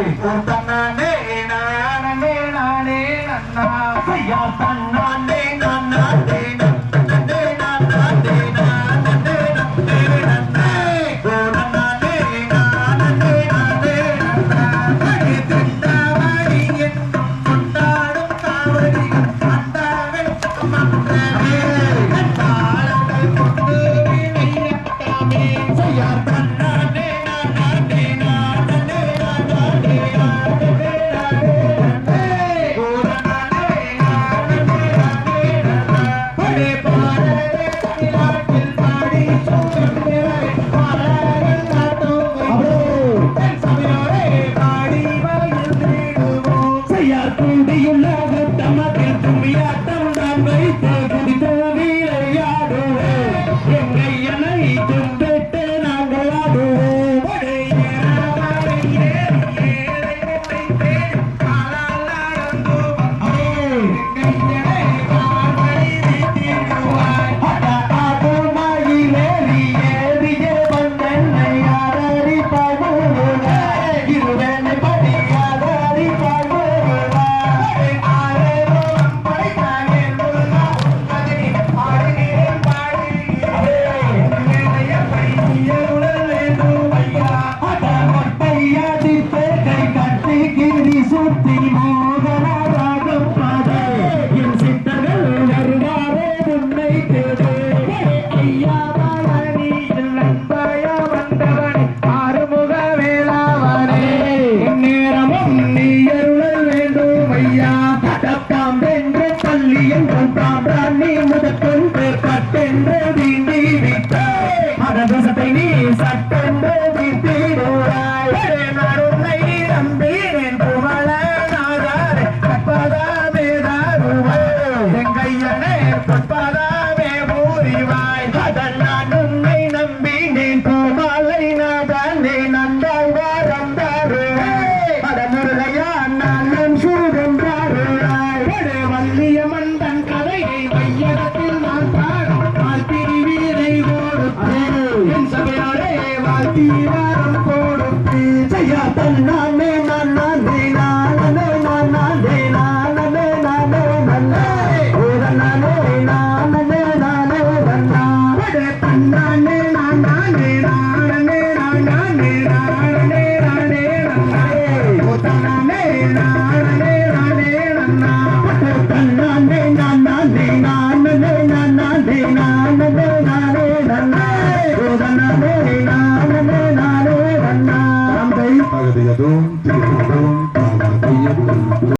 தன்னானே நானே நானே நன்னா. ஐயா தன்னானே நன்னானே Yeah. நாளும் சுருகன்றாரு வள்ளியம்மன் தன் கதையை வையகத்தில் நான் பாடும் வாழ்த்திரி வீரை ஓடும் என் சபையாரே வாழ்த்திவாரம் போடும் ஜெயா தன் நாமே நான் நானே நானே நான் நானே நானே நானே நன்னே நானே நானே நானே நன்னாடே தன்னானே நான் நானே நானே நான் நானே நானே நானே நன்னாடே